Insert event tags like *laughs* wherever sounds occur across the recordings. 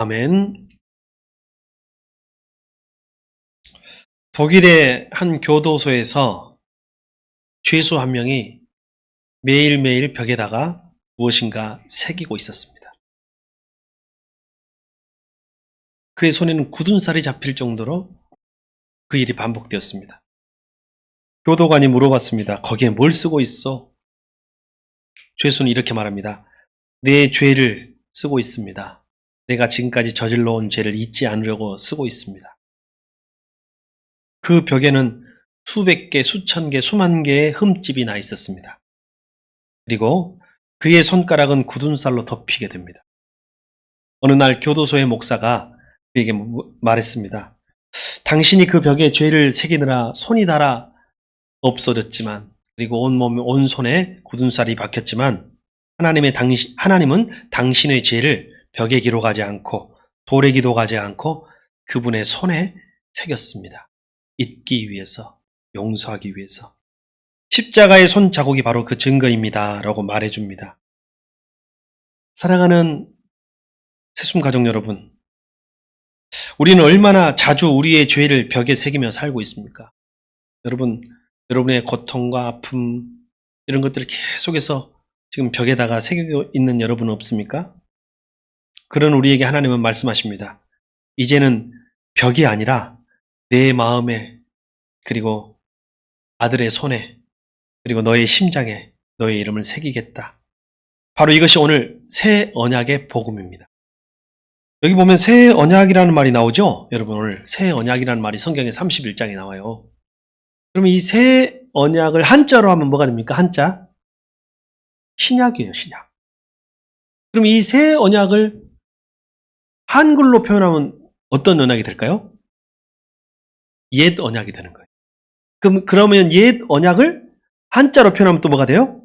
아멘. 독일의 한 교도소에서 죄수 한 명이 매일매일 벽에다가 무엇인가 새기고 있었습니다. 그의 손에는 굳은 살이 잡힐 정도로 그 일이 반복되었습니다. 교도관이 물어봤습니다. 거기에 뭘 쓰고 있어? 죄수는 이렇게 말합니다. 내 죄를 쓰고 있습니다. 내가 지금까지 저질러 온 죄를 잊지 않으려고 쓰고 있습니다. 그 벽에는 수백 개, 수천 개, 수만 개의 흠집이 나 있었습니다. 그리고 그의 손가락은 굳은 쌀로 덮이게 됩니다. 어느 날 교도소의 목사가 그에게 말했습니다. 당신이 그 벽에 죄를 새기느라 손이 닳아 없어졌지만 그리고 온몸 온 손에 굳은 쌀이 박혔지만 하나님의 당신 하나님은 당신의 죄를 벽에 기록하지 않고 돌에 기록하지 않고 그분의 손에 새겼습니다. 잊기 위해서 용서하기 위해서 십자가의 손 자국이 바로 그 증거입니다. 라고 말해줍니다. 사랑하는 새숨 가족 여러분, 우리는 얼마나 자주 우리의 죄를 벽에 새기며 살고 있습니까? 여러분, 여러분의 고통과 아픔, 이런 것들을 계속해서 지금 벽에다가 새기고 있는 여러분 없습니까? 그런 우리에게 하나님은 말씀하십니다. 이제는 벽이 아니라 내 마음에, 그리고 아들의 손에, 그리고 너의 심장에 너의 이름을 새기겠다. 바로 이것이 오늘 새 언약의 복음입니다. 여기 보면 새 언약이라는 말이 나오죠? 여러분 오늘 새 언약이라는 말이 성경에 31장에 나와요. 그러면 이 새 언약을 한자로 하면 뭐가 됩니까? 한자? 신약이에요, 신약. 그럼 이 새 언약을 한글로 표현하면 어떤 언약이 될까요? 옛 언약이 되는 거예요. 그럼, 그러면 옛 언약을 한자로 표현하면 또 뭐가 돼요?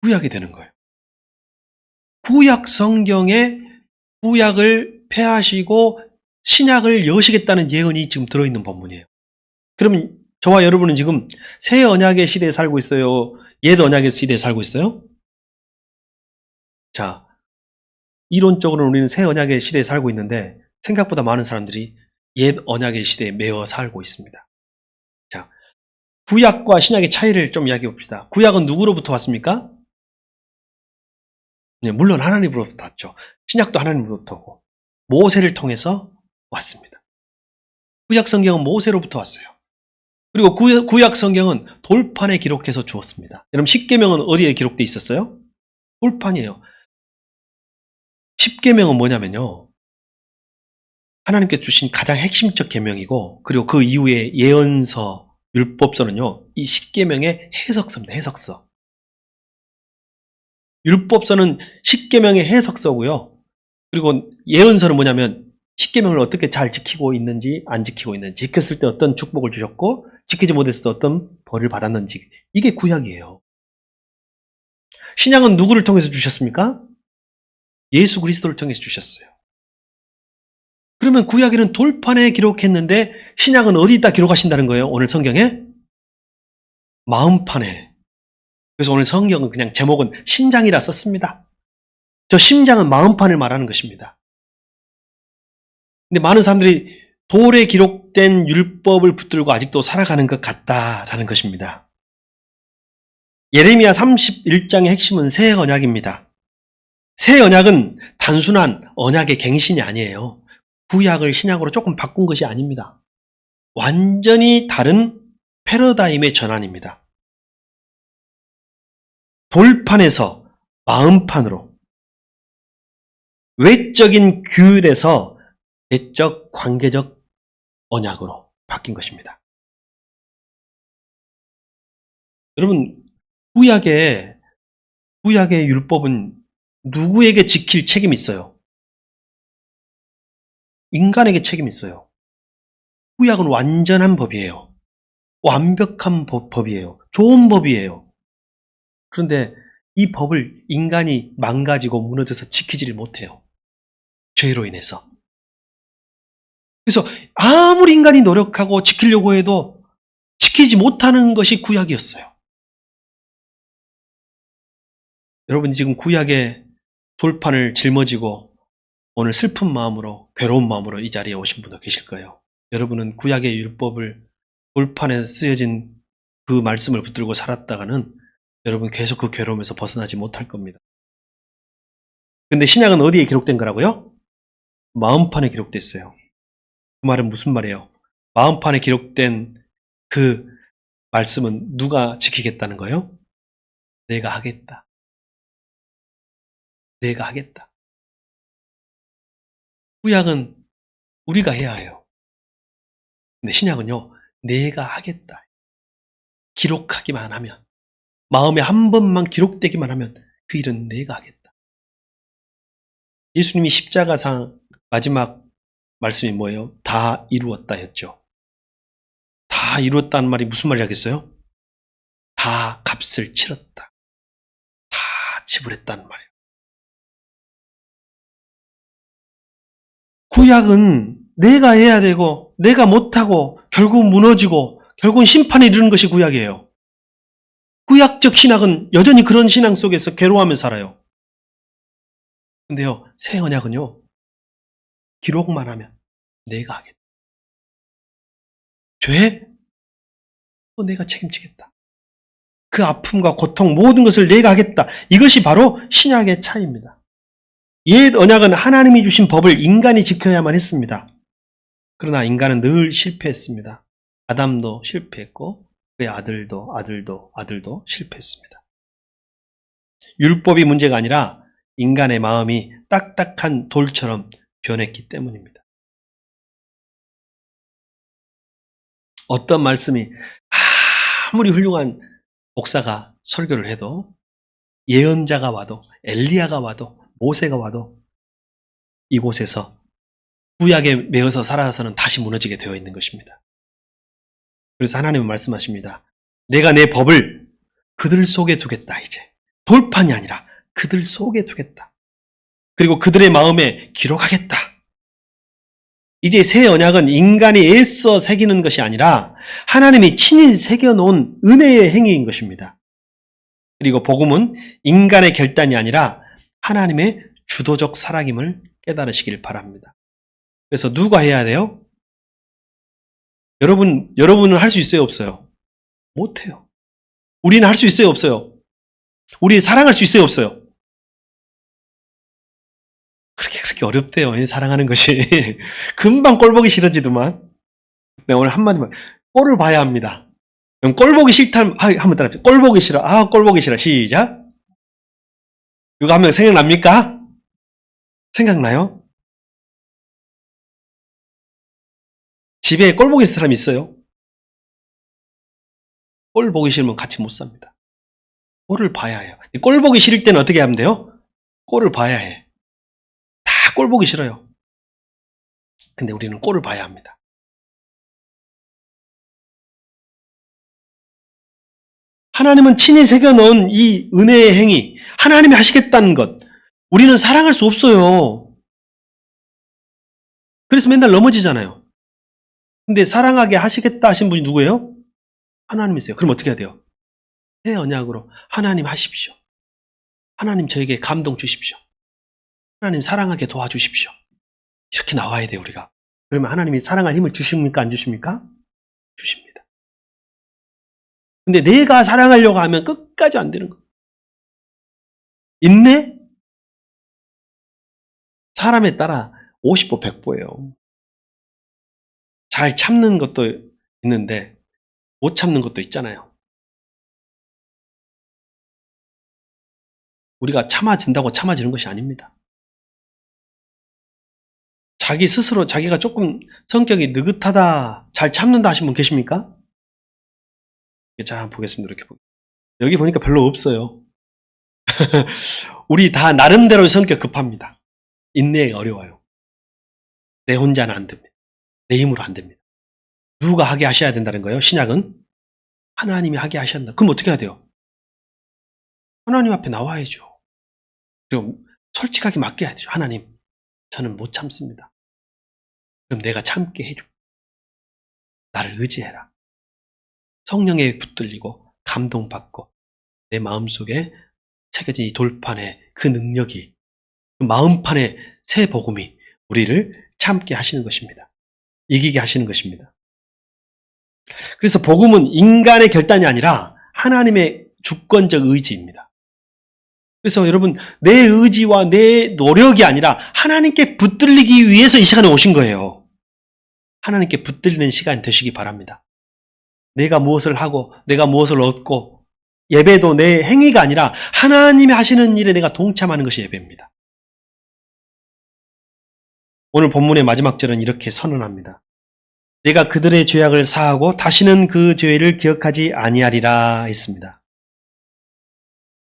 구약이 되는 거예요. 구약 성경에 구약을 폐하시고 신약을 여시겠다는 예언이 지금 들어있는 본문이에요. 그러면 저와 여러분은 지금 새 언약의 시대에 살고 있어요? 옛 언약의 시대에 살고 있어요? 자, 이론적으로는 우리는 새 언약의 시대에 살고 있는데 생각보다 많은 사람들이 옛 언약의 시대에 매어 살고 있습니다. 자, 구약과 신약의 차이를 좀 이야기해 봅시다. 구약은 누구로부터 왔습니까? 네, 물론 하나님으로부터 왔죠. 신약도 하나님으로부터고 모세를 통해서 왔습니다. 구약 성경은 모세로부터 왔어요. 그리고 구약 성경은 돌판에 기록해서 주었습니다. 여러분 십계명은 어디에 기록돼 있었어요? 돌판이에요. 십계명은 뭐냐면요. 하나님께 주신 가장 핵심적 계명이고 그리고 그 이후에 예언서, 율법서는요. 이 십계명의 해석서입니다. 해석서. 율법서는 십계명의 해석서고요. 그리고 예언서는 뭐냐면 십계명을 어떻게 잘 지키고 있는지 안 지키고 있는지 지켰을 때 어떤 축복을 주셨고 지키지 못했을 때 어떤 벌을 받았는지 이게 구약이에요. 신약은 누구를 통해서 주셨습니까? 예수 그리스도를 통해서 주셨어요. 그러면 구약에는 돌판에 기록했는데 신약은 어디다 기록하신다는 거예요? 오늘 성경에? 마음판에. 그래서 오늘 성경은 그냥 제목은 심장이라 썼습니다. 저 심장은 마음판을 말하는 것입니다. 근데 많은 사람들이 돌에 기록된 율법을 붙들고 아직도 살아가는 것 같다라는 것입니다. 예레미야 31장의 핵심은 새 언약입니다. 새 언약은 단순한 언약의 갱신이 아니에요. 구약을 신약으로 조금 바꾼 것이 아닙니다. 완전히 다른 패러다임의 전환입니다. 돌판에서 마음판으로 외적인 규율에서 내적 관계적 언약으로 바뀐 것입니다. 여러분 구약의 구약의 율법은 누구에게 지킬 책임이 있어요? 인간에게 책임이 있어요. 구약은 완전한 법이에요. 완벽한 법, 법이에요. 좋은 법이에요. 그런데 이 법을 인간이 망가지고 무너져서 지키지를 못해요. 죄로 인해서. 그래서 아무리 인간이 노력하고 지키려고 해도 지키지 못하는 것이 구약이었어요. 여러분 지금 구약의 돌판을 짊어지고 오늘 슬픈 마음으로 괴로운 마음으로 이 자리에 오신 분도 계실 거예요. 여러분은 구약의 율법을 돌판에 쓰여진 그 말씀을 붙들고 살았다가는 여러분 계속 그 괴로움에서 벗어나지 못할 겁니다. 근데 신약은 어디에 기록된 거라고요? 마음판에 기록됐어요. 그 말은 무슨 말이에요? 마음판에 기록된 그 말씀은 누가 지키겠다는 거예요? 내가 하겠다. 내가 하겠다. 구약은 우리가 해야 해요. 근데 신약은요, 내가 하겠다. 기록하기만 하면, 마음에 한 번만 기록되기만 하면 그 일은 내가 하겠다. 예수님이 십자가상 마지막 말씀이 뭐예요? 다 이루었다 였죠. 다 이루었다는 말이 무슨 말이라겠어요? 다 값을 치렀다. 다 지불했다는 말이에요. 구약은 내가 해야 되고 내가 못하고 결국 무너지고 결국은 심판에 이르는 것이 구약이에요. 구약적 신학은 여전히 그런 신앙 속에서 괴로워하며 살아요. 근데요, 새 언약은요, 기록만 하면 내가 하겠다. 죄? 또 내가 책임지겠다. 그 아픔과 고통, 모든 것을 내가 하겠다. 이것이 바로 신약의 차이입니다. 옛 언약은 하나님이 주신 법을 인간이 지켜야만 했습니다. 그러나 인간은 늘 실패했습니다. 아담도 실패했고, 그의 아들도, 아들도, 아들도 실패했습니다. 율법이 문제가 아니라 인간의 마음이 딱딱한 돌처럼 변했기 때문입니다. 어떤 말씀이 아무리 훌륭한 목사가 설교를 해도 예언자가 와도 엘리야가 와도 모세가 와도 이곳에서 구약에 매어서 살아서는 다시 무너지게 되어 있는 것입니다. 그래서 하나님은 말씀하십니다. 내가 내 법을 그들 속에 두겠다, 이제. 돌판이 아니라 그들 속에 두겠다. 그리고 그들의 마음에 기록하겠다. 이제 새 언약은 인간이 애써 새기는 것이 아니라 하나님이 친히 새겨놓은 은혜의 행위인 것입니다. 그리고 복음은 인간의 결단이 아니라 하나님의 주도적 사랑임을 깨달으시길 바랍니다. 그래서 누가 해야 돼요? 여러분, 여러분은 할 수 있어요, 없어요? 못해요. 우리는 할 수 있어요, 없어요? 우리 사랑할 수 있어요, 없어요? 그렇게 그렇게 어렵대요. 사랑하는 것이 *laughs* 금방 꼴 보기 싫어지더만. 네, 오늘 한마디만 꼴을 봐야 합니다. 그럼 꼴 보기 싫다면 아, 한번 따라. 꼴 보기 싫어. 아, 꼴 보기 싫어. 시작. 한명 생각납니까? 생각나요? 집에 꼴 보기 사람 있어요? 꼴 보기 싫으면 같이 못 삽니다. 꼴을 봐야 해요. 꼴 보기 싫을 때는 어떻게 하면 돼요? 꼴을 봐야 해. 다 꼴 보기 싫어요. 근데 우리는 꼴을 봐야 합니다. 하나님은 친히 새겨놓은 이 은혜의 행위, 하나님이 하시겠다는 것, 우리는 사랑할 수 없어요. 그래서 맨날 넘어지잖아요. 근데 사랑하게 하시겠다 하신 분이 누구예요? 하나님이세요. 그럼 어떻게 해야 돼요? 새 언약으로 하나님 하십시오. 하나님 저에게 감동 주십시오. 하나님 사랑하게 도와주십시오. 이렇게 나와야 돼요, 우리가. 그러면 하나님이 사랑할 힘을 주십니까? 안 주십니까? 주십니다. 근데 내가 사랑하려고 하면 끝까지 안 되는 거. 있네? 사람에 따라 50보, 100보예요. 잘 참는 것도 있는데 못 참는 것도 있잖아요. 우리가 참아진다고 참아지는 것이 아닙니다. 자기 스스로 자기가 조금 성격이 느긋하다, 잘 참는다 하신 분 계십니까? 자, 보겠습니다. 이렇게. 여기 보니까 별로 없어요. *laughs* 우리 다 나름대로의 성격 급합니다. 인내가 어려워요. 내 혼자는 안 됩니다. 내 힘으로 안 됩니다. 누가 하게 하셔야 된다는 거예요? 신약은? 하나님이 하게 한다. 그럼 어떻게 해야 돼요? 하나님 앞에 나와야죠. 그리고 솔직하게 맡겨야 되죠. 하나님, 저는 못 참습니다. 그럼 내가 참게 해줘. 나를 의지해라. 성령에 붙들리고 감동받고 내 마음속에 새겨진 이 돌판에 그 능력이 그 마음판에 새 복음이 우리를 참게 하시는 것입니다. 이기게 하시는 것입니다. 그래서 복음은 인간의 결단이 아니라 하나님의 주권적 의지입니다. 그래서 여러분, 내 의지와 내 노력이 아니라 하나님께 붙들리기 위해서 이 시간에 오신 거예요. 하나님께 붙들리는 시간 되시기 바랍니다. 내가 무엇을 하고, 내가 무엇을 얻고, 예배도 내 행위가 아니라 하나님이 하시는 일에 내가 동참하는 것이 예배입니다. 오늘 본문의 마지막 절은 이렇게 선언합니다. 내가 그들의 죄악을 사하고 다시는 그 죄를 기억하지 아니하리라 했습니다.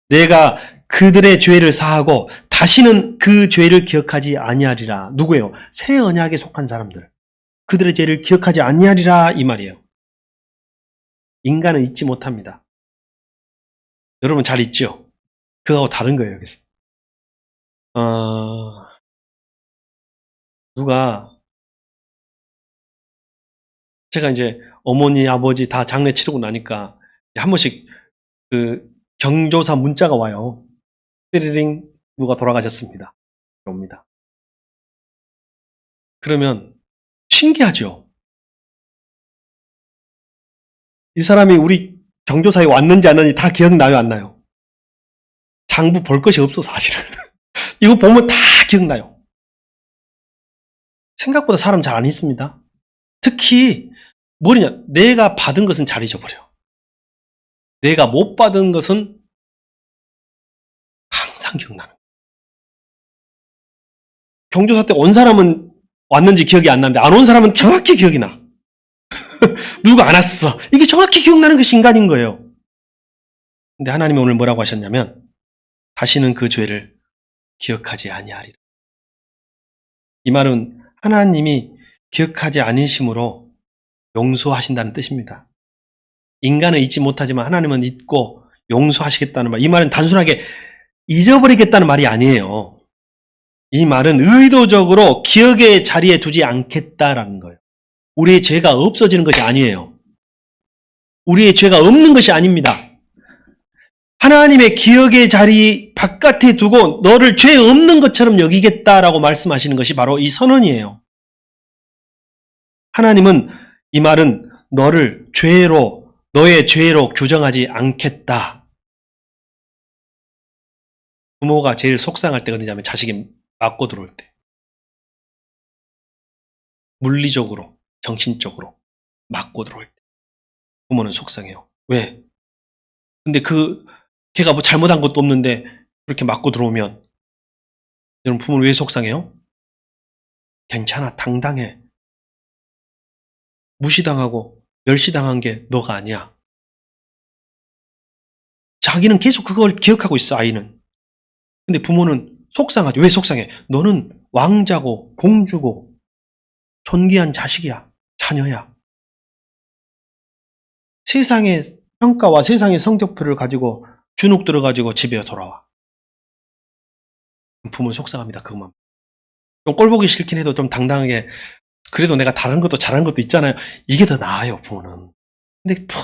내가 그들의 죄를 사하고 다시는 그 죄를 기억하지 아니하리라. 누구예요? 새 언약에 속한 사람들. 그들의 죄를 기억하지 아니하리라 이 말이에요. 인간은 잊지 못합니다. 여러분 잘 잊죠? 그거하고 다른 거예요, 여기서. 어, 누가 제가 이제 어머니, 아버지 다 장례 치르고 나니까 한 번씩 그 경조사 문자가 와요. 띠리링 누가 돌아가셨습니다. 옵니다. 그러면 신기하죠. 이 사람이 우리 경조사에 왔는지 안 왔는지 다 기억나요, 안 나요? 장부 볼 것이 없어, 사실은. *laughs* 이거 보면 다 기억나요. 생각보다 사람 잘안 잊습니다. 특히, 뭐냐, 내가 받은 것은 잘 잊어버려. 내가 못 받은 것은 항상 기억나는. 경조사 때 온 사람은 왔는지 기억이 안 나는데, 안 온 사람은 정확히 기억이 나. *laughs* 누가 안 왔어. 이게 정확히 기억나는 것이 인간인 거예요. 근데 하나님이 오늘 뭐라고 하셨냐면, 다시는 그 죄를 기억하지 아니하리라. 이 말은 하나님이 기억하지 않으심으로 용서하신다는 뜻입니다. 인간은 잊지 못하지만 하나님은 잊고 용서하시겠다는 말. 이 말은 단순하게 잊어버리겠다는 말이 아니에요. 이 말은 의도적으로 기억의 자리에 두지 않겠다라는 거예요. 우리의 죄가 없어지는 것이 아니에요. 우리의 죄가 없는 것이 아닙니다. 하나님의 기억의 자리 바깥에 두고 너를 죄 없는 것처럼 여기겠다라고 말씀하시는 것이 바로 이 선언이에요. 하나님은 이 말은 너를 죄로, 너의 죄로 규정하지 않겠다. 부모가 제일 속상할 때가 언제냐면 자식이 맞고 들어올 때. 물리적으로, 정신적으로 맞고 들어올 때. 부모는 속상해요. 왜? 근데 그, 걔가 뭐 잘못한 것도 없는데 그렇게 맞고 들어오면 여러분 부모는 왜 속상해요? 괜찮아, 당당해. 무시당하고 멸시당한 게 너가 아니야. 자기는 계속 그걸 기억하고 있어, 아이는. 근데 부모는 속상하죠. 왜 속상해? 너는 왕자고, 공주고, 존귀한 자식이야, 자녀야. 세상의 평가와 세상의 성적표를 가지고 주눅 들어가지고 집에 돌아와. 부모는 속상합니다, 그것만. 좀 꼴보기 싫긴 해도 좀 당당하게, 그래도 내가 다른 것도 잘하는 것도 있잖아요. 이게 더 나아요, 부모는. 근데 푹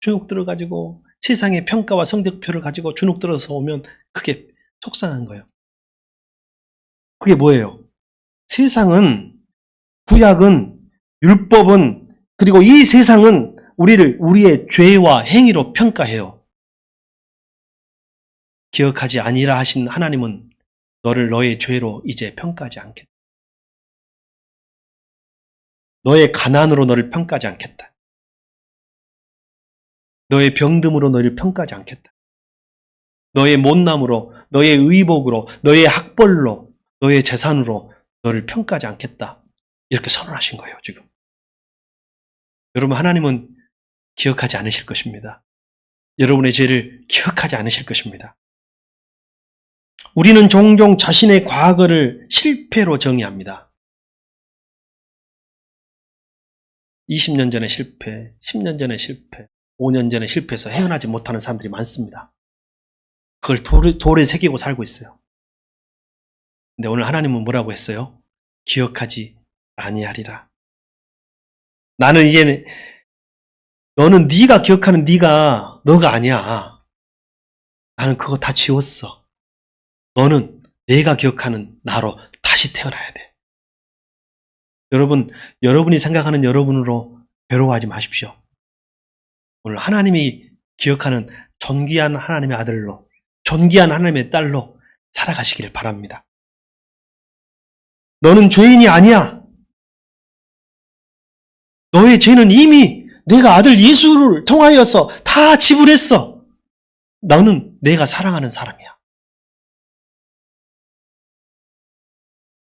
주눅 들어가지고 세상의 평가와 성적표를 가지고 주눅 들어서 오면 그게 속상한 거예요. 그게 뭐예요? 세상은, 구약은, 율법은, 그리고 이 세상은 우리를 우리의 죄와 행위로 평가해요. 기억하지 아니라 하신 하나님은 너를 너의 죄로 이제 평가하지 않겠다. 너의 가난으로 너를 평가하지 않겠다. 너의 병듦으로 너를 평가하지 않겠다. 너의 못남으로, 너의 의복으로, 너의 학벌로, 너의 재산으로 너를 평가하지 않겠다. 이렇게 선언하신 거예요, 지금. 여러분, 하나님은 기억하지 않으실 것입니다. 여러분의 죄를 기억하지 않으실 것입니다. 우리는 종종 자신의 과거를 실패로 정의합니다. 20년 전에 실패, 10년 전에 실패, 5년 전에 실패해서 헤어나지 못하는 사람들이 많습니다. 그걸 돌에, 돌에 새기고 살고 있어요. 근데 오늘 하나님은 뭐라고 했어요? 기억하지 아니하리라. 나는 이제 너는 네가 기억하는 네가 너가 아니야. 나는 그거 다 지웠어. 너는 내가 기억하는 나로 다시 태어나야 돼. 여러분, 여러분이 생각하는 여러분으로 괴로워하지 마십시오. 오늘 하나님이 기억하는 존귀한 하나님의 아들로, 존귀한 하나님의 딸로 살아가시기를 바랍니다. 너는 죄인이 아니야. 너의 죄는 이미 내가 아들 예수를 통하여서 다 지불했어. 너는 내가 사랑하는 사람이야.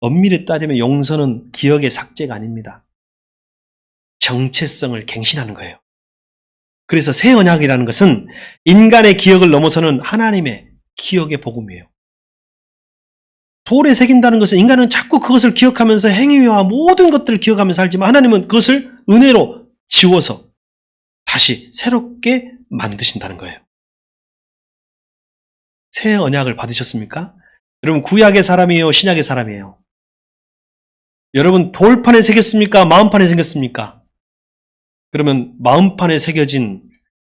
엄밀히 따지면 용서는 기억의 삭제가 아닙니다. 정체성을 갱신하는 거예요. 그래서 새 언약이라는 것은 인간의 기억을 넘어서는 하나님의 기억의 복음이에요. 돌에 새긴다는 것은 인간은 자꾸 그것을 기억하면서 행위와 모든 것들을 기억하면서 살지만 하나님은 그것을 은혜로 지워서 다시 새롭게 만드신다는 거예요. 새 언약을 받으셨습니까? 여러분 구약의 사람이에요, 신약의 사람이에요. 여러분 돌판에 새겼습니까? 마음판에 새겼습니까? 그러면 마음판에 새겨진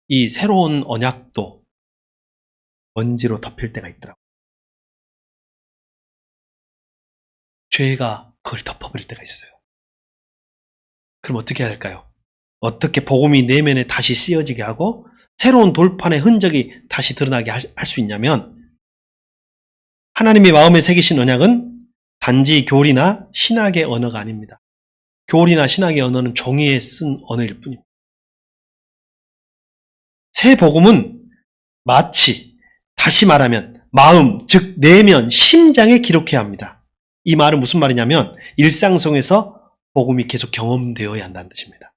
이 새로운 언약도 먼지로 덮일 때가 있더라고요. 죄가 그걸 덮어버릴 때가 있어요. 그럼 어떻게 해야 될까요? 어떻게 복음이 내면에 다시 쓰여지게 하고 새로운 돌판의 흔적이 다시 드러나게 할 수 있냐면 하나님의 마음에 새기신 언약은 단지 교리나 신학의 언어가 아닙니다. 교리나 신학의 언어는 종이에 쓴 언어일 뿐입니다. 새 복음은 마치 다시 말하면 마음, 즉 내면, 심장에 기록해야 합니다. 이 말은 무슨 말이냐면 일상 속에서 복음이 계속 경험되어야 한다는 뜻입니다.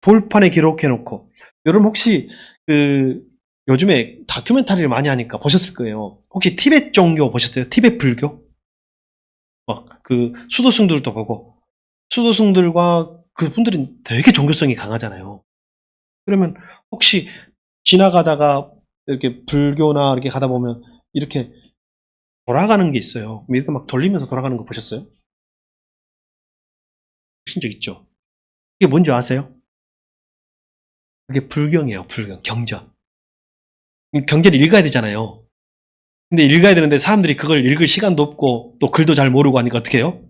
돌판에 기록해 놓고 여러분 혹시 그 요즘에 다큐멘터리를 많이 하니까 보셨을 거예요. 혹시 티베트 종교 보셨어요? 티베트 불교? 막 그 수도승들도 보고 수도승들과 그분들이 되게 종교성이 강하잖아요. 그러면 혹시 지나가다가 이렇게 불교나 이렇게 가다 보면 이렇게 돌아가는 게 있어요. 이렇게 막 돌리면서 돌아가는 거 보셨어요? 보신 적 있죠? 이게 뭔지 아세요? 그게 불경이에요, 불경. 경전. 경전을 읽어야 되잖아요. 근데 읽어야 되는데 사람들이 그걸 읽을 시간도 없고 또 글도 잘 모르고 하니까 어떻게 해요?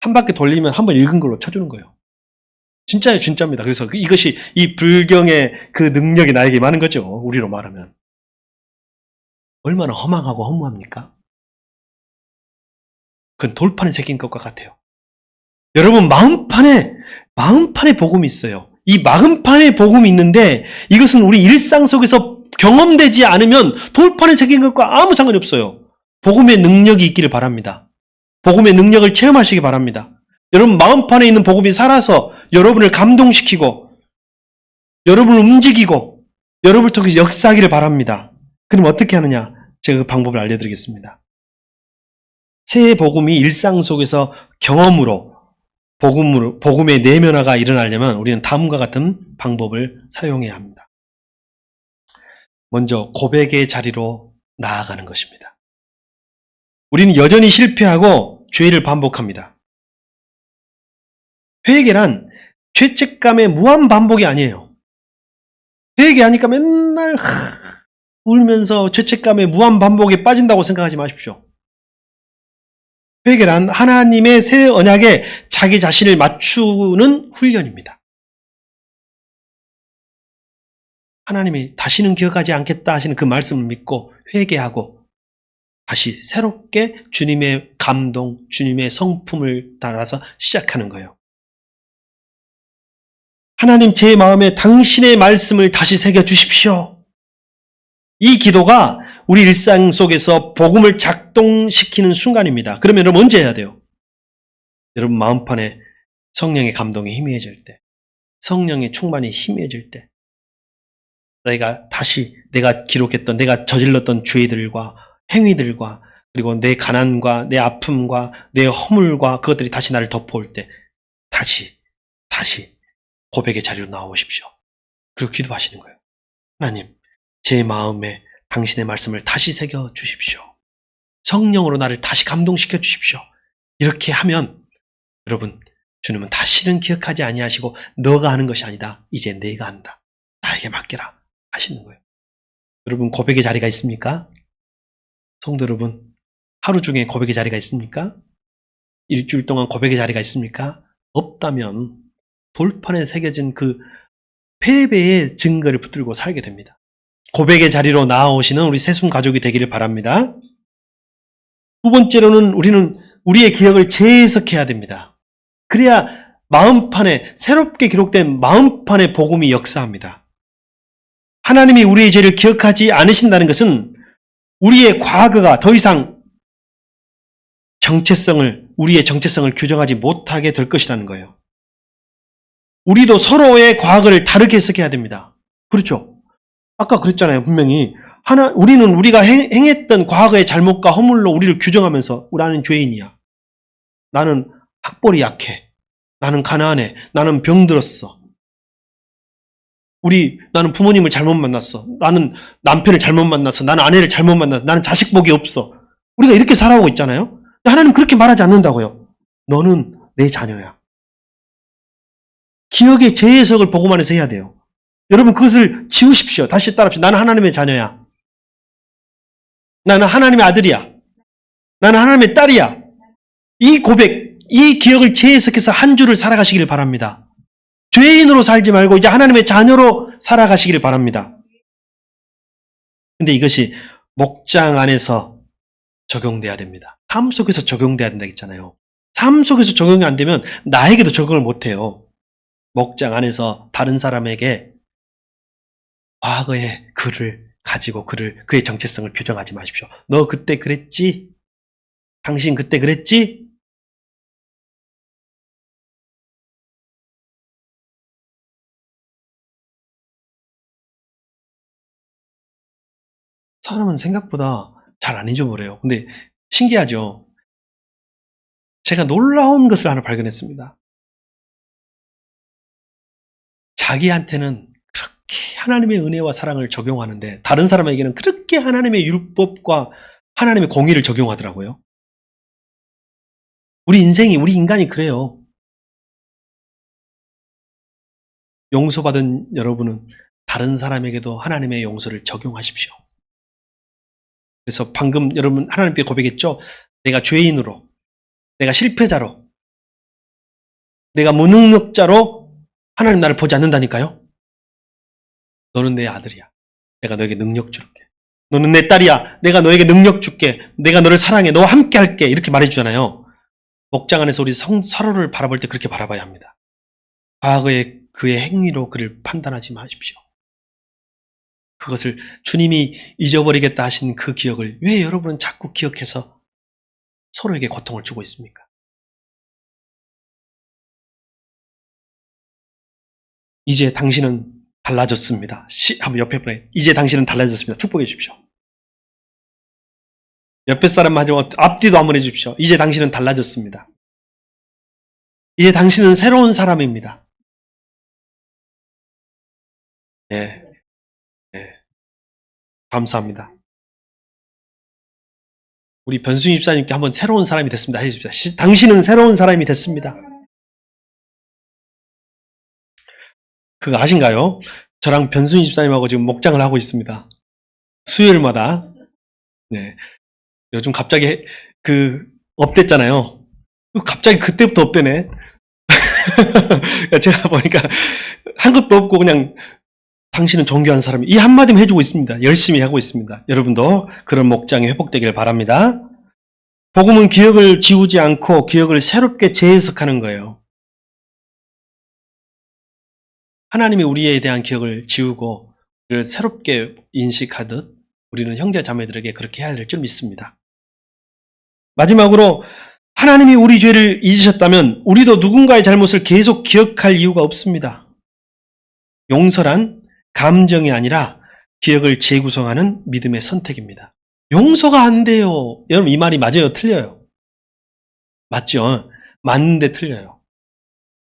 한 바퀴 돌리면 한 번 읽은 걸로 쳐주는 거예요. 진짜예요, 진짜입니다. 그래서 그- 이것이 이 불경의 그 능력이 나에게 많은 거죠. 우리로 말하면. 얼마나 허망하고 허무합니까? 그건 돌판에 새긴 것과 같아요. 여러분, 마음판에, 마음판에 복음이 있어요. 이 마음판에 복음이 있는데 이것은 우리 일상 속에서 경험되지 않으면 돌판에 새긴 것과 아무 상관이 없어요. 복음의 능력이 있기를 바랍니다. 복음의 능력을 체험하시기 바랍니다. 여러분, 마음판에 있는 복음이 살아서 여러분을 감동시키고 여러분을 움직이고 여러분을 통해서 역사하기를 바랍니다. 그럼 어떻게 하느냐? 제가 그 방법을 알려드리겠습니다. 새 복음이 일상 속에서 경험으로 복음으로 복음의 내면화가 일어나려면 우리는 다음과 같은 방법을 사용해야 합니다. 먼저 고백의 자리로 나아가는 것입니다. 우리는 여전히 실패하고 죄를 반복합니다. 회개란 죄책감의 무한 반복이 아니에요. 회개하니까 맨날 하, 울면서 죄책감의 무한 반복에 빠진다고 생각하지 마십시오. 회개란 하나님의 새 언약에 자기 자신을 맞추는 훈련입니다. 하나님이 다시는 기억하지 않겠다 하시는 그 말씀을 믿고 회개하고 다시 새롭게 주님의 감동, 주님의 성품을 따라서 시작하는 거예요. 하나님 제 마음에 당신의 말씀을 다시 새겨 주십시오. 이 기도가 우리 일상 속에서 복음을 작동시키는 순간입니다. 그러면 여러분 언제 해야 돼요? 여러분 마음판에 성령의 감동이 희미해질 때, 성령의 충만이 희미해질 때, 내가 다시 내가 기록했던, 내가 저질렀던 죄들과 행위들과 그리고 내 가난과 내 아픔과 내 허물과 그것들이 다시 나를 덮어올 때, 다시, 다시 고백의 자리로 나오십시오. 그리고 기도하시는 거예요. 하나님, 제 마음에 당신의 말씀을 다시 새겨 주십시오. 성령으로 나를 다시 감동시켜 주십시오. 이렇게 하면 여러분 주님은 다시는 기억하지 아니하시고 너가 하는 것이 아니다. 이제 내가 한다. 나에게 맡겨라 하시는 거예요. 여러분 고백의 자리가 있습니까? 성도 여러분 하루 중에 고백의 자리가 있습니까? 일주일 동안 고백의 자리가 있습니까? 없다면 돌판에 새겨진 그 패배의 증거를 붙들고 살게 됩니다. 고백의 자리로 나아오시는 우리 세순 가족이 되기를 바랍니다. 두 번째로는 우리는 우리의 기억을 재해석해야 됩니다. 그래야 마음판에 새롭게 기록된 마음판의 복음이 역사합니다. 하나님이 우리의 죄를 기억하지 않으신다는 것은 우리의 과거가 더 이상 정체성을 우리의 정체성을 규정하지 못하게 될 것이라는 거예요. 우리도 서로의 과거를 다르게 해석해야 됩니다. 그렇죠? 아까 그랬잖아요. 분명히 하나 우리는 우리가 행, 행했던 과거의 잘못과 허물로 우리를 규정하면서 나는 죄인이야. 나는 학벌이 약해. 나는 가난해. 나는 병들었어. 우리 나는 부모님을 잘못 만났어. 나는 남편을 잘못 만났어. 나는 아내를 잘못 만났어. 나는 자식 복이 없어. 우리가 이렇게 살아오고 있잖아요. 하나님 그렇게 말하지 않는다고요. 너는 내 자녀야. 기억의 재해석을 복음 안에서 해야 돼요. 여러분 그것을 지우십시오. 다시 따라합시다. 나는 하나님의 자녀야. 나는 하나님의 아들이야. 나는 하나님의 딸이야. 이 고백, 이 기억을 재해석해서 한 주를 살아가시기를 바랍니다. 죄인으로 살지 말고 이제 하나님의 자녀로 살아가시기를 바랍니다. 근데 이것이 목장 안에서 적용돼야 됩니다. 삶 속에서 적용돼야 된다 했잖아요. 삶 속에서 적용이 안 되면 나에게도 적용을 못 해요. 목장 안에서 다른 사람에게 과거의 그를 가지고 그를 그의 정체성을 규정하지 마십시오. 너 그때 그랬지? 당신 그때 그랬지? 사람은 생각보다 잘 안 잊어버려요. 근데 신기하죠? 제가 놀라운 것을 하나 발견했습니다. 자기한테는 하나님의 은혜와 사랑을 적용하는데 다른 사람에게는 그렇게 하나님의 율법과 하나님의 공의를 적용하더라고요. 우리 인생이, 우리 인간이 그래요. 용서받은 여러분은 다른 사람에게도 하나님의 용서를 적용하십시오. 그래서 방금 여러분 하나님께 고백했죠? 내가 죄인으로, 내가 실패자로, 내가 무능력자로 하나님 나를 보지 않는다니까요? 너는 내 아들이야. 내가 너에게 능력 줄게. 너는 내 딸이야. 내가 너에게 능력 줄게. 내가 너를 사랑해. 너와 함께 할게. 이렇게 말해주잖아요. 목장 안에서 우리 성, 서로를 바라볼 때 그렇게 바라봐야 합니다. 과거의 그의 행위로 그를 판단하지 마십시오. 그것을 주님이 잊어버리겠다 하신 그 기억을 왜 여러분은 자꾸 기억해서 서로에게 고통을 주고 있습니까? 이제 당신은 달라졌습니다. 시, 한번 옆에 분에 이제 당신은 달라졌습니다. 축복해 주십시오. 옆에 사람 마지막 앞뒤도 한번 해주십시오. 이제 당신은 달라졌습니다. 이제 당신은 새로운 사람입니다. 예, 예, 감사합니다. 우리 변승 입사님께 한번 새로운 사람이 됐습니다. 해주십시오. 시- 당신은 새로운 사람이 됐습니다. 그거 아신가요? 저랑 변순 집사님하고 지금 목장을 하고 있습니다. 수요일마다. 네. 요즘 갑자기 해- 그 업됐잖아요. 갑자기 그때부터 업되네. *laughs* 제가 보니까 한 것도 없고 그냥 당신은 정교한 사람이 이 한마디만 해주고 있습니다. 열심히 하고 있습니다. 여러분도 그런 목장이 회복되길 바랍니다. 복음은 기억을 지우지 않고 기억을 새롭게 재해석하는 거예요. 하나님이 우리에 대한 기억을 지우고 그를 새롭게 인식하듯 우리는 형제 자매들에게 그렇게 해야 될 줄 믿습니다. 마지막으로 하나님이 우리 죄를 잊으셨다면 우리도 누군가의 잘못을 계속 기억할 이유가 없습니다. 용서란 감정이 아니라 기억을 재구성하는 믿음의 선택입니다. 용서가 안 돼요. 여러분 이 말이 맞아요? 틀려요? 맞죠? 맞는데 틀려요.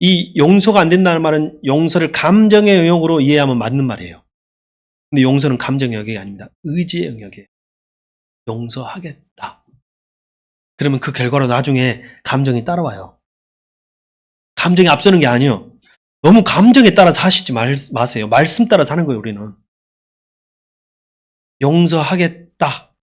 이 용서가 안 된다는 말은 용서를 감정의 영역으로 이해하면 맞는 말이에요. 근데 용서는 감정의 영역이 아닙니다. 의지의 영역이에요. 용서하겠다. 그러면 그 결과로 나중에 감정이 따라와요. 감정이 앞서는 게 아니에요. 너무 감정에 따라서 하시지 말, 마세요. 말씀 따라 사는 거예요, 우리는. 용서하겠다.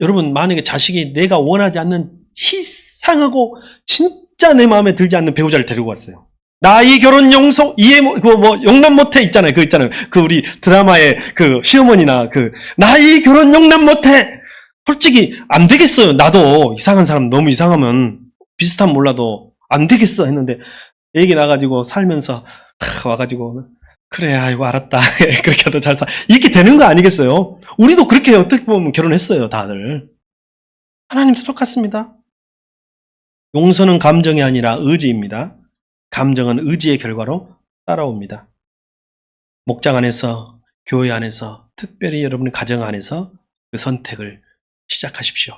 여러분, 만약에 자식이 내가 원하지 않는 희상하고 진 짜 내 마음에 들지 않는 배우자를 데리고 왔어요. 나 이 결혼 용서, 이해, 뭐, 뭐, 뭐, 용납 못해 있잖아요. 그 있잖아요. 그 우리 드라마의 그 시어머니나 그, 나 이 결혼 용납 못해! 솔직히 안 되겠어요. 나도 이상한 사람 너무 이상하면 비슷한 몰라도 안 되겠어 했는데 얘기 나가지고 살면서 탁 와가지고 그래 아이고 알았다 *laughs* 그렇게 하도 잘 사. 이렇게 되는 거 아니겠어요? 우리도 그렇게 어떻게 보면 결혼했어요 다들. 하나님도 똑같습니다. 용서는 감정이 아니라 의지입니다. 감정은 의지의 결과로 따라옵니다. 목장 안에서 교회 안에서 특별히 여러분의 가정 안에서 그 선택을 시작하십시오.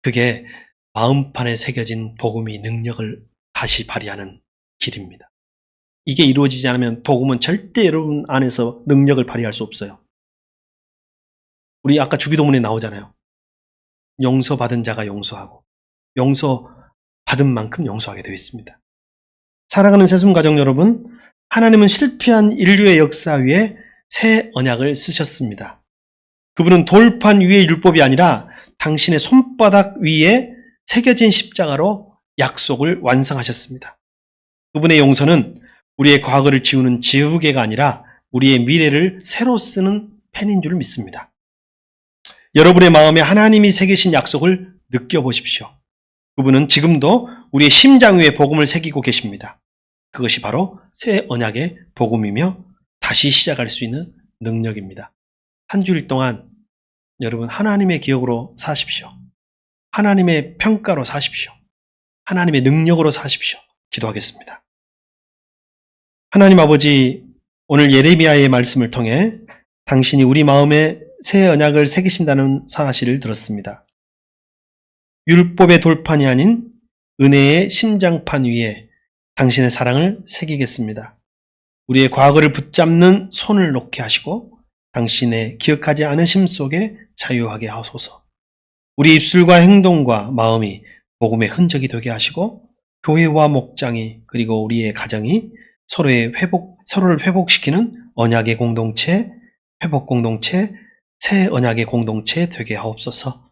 그게 마음판에 새겨진 복음이 능력을 다시 발휘하는 길입니다. 이게 이루어지지 않으면 복음은 절대 여러분 안에서 능력을 발휘할 수 없어요. 우리 아까 주기도문에 나오잖아요. 용서받은 자가 용서하고 용서 받은 만큼 용서하게 되어 있습니다. 사랑하는 세순 가정 여러분, 하나님은 실패한 인류의 역사 위에 새 언약을 쓰셨습니다. 그분은 돌판 위의 율법이 아니라 당신의 손바닥 위에 새겨진 십자가로 약속을 완성하셨습니다. 그분의 용서는 우리의 과거를 지우는 지우개가 아니라 우리의 미래를 새로 쓰는 펜인 줄 믿습니다. 여러분의 마음에 하나님이 새기신 약속을 느껴보십시오. 그분은 지금도 우리의 심장 위에 복음을 새기고 계십니다. 그것이 바로 새 언약의 복음이며 다시 시작할 수 있는 능력입니다. 한 주일 동안 여러분 하나님의 기억으로 사십시오. 하나님의 평가로 사십시오. 하나님의 능력으로 사십시오. 기도하겠습니다. 하나님 아버지, 오늘 예레미야의 말씀을 통해 당신이 우리 마음에 새 언약을 새기신다는 사실을 들었습니다. 율법의 돌판이 아닌 은혜의 심장판 위에 당신의 사랑을 새기겠습니다. 우리의 과거를 붙잡는 손을 놓게 하시고 당신의 기억하지 않은 심 속에 자유하게 하소서. 우리 입술과 행동과 마음이 복음의 흔적이 되게 하시고 교회와 목장이 그리고 우리의 가정이 서로의 회복 서로를 회복시키는 언약의 공동체, 회복 공동체, 새 언약의 공동체 되게 하옵소서.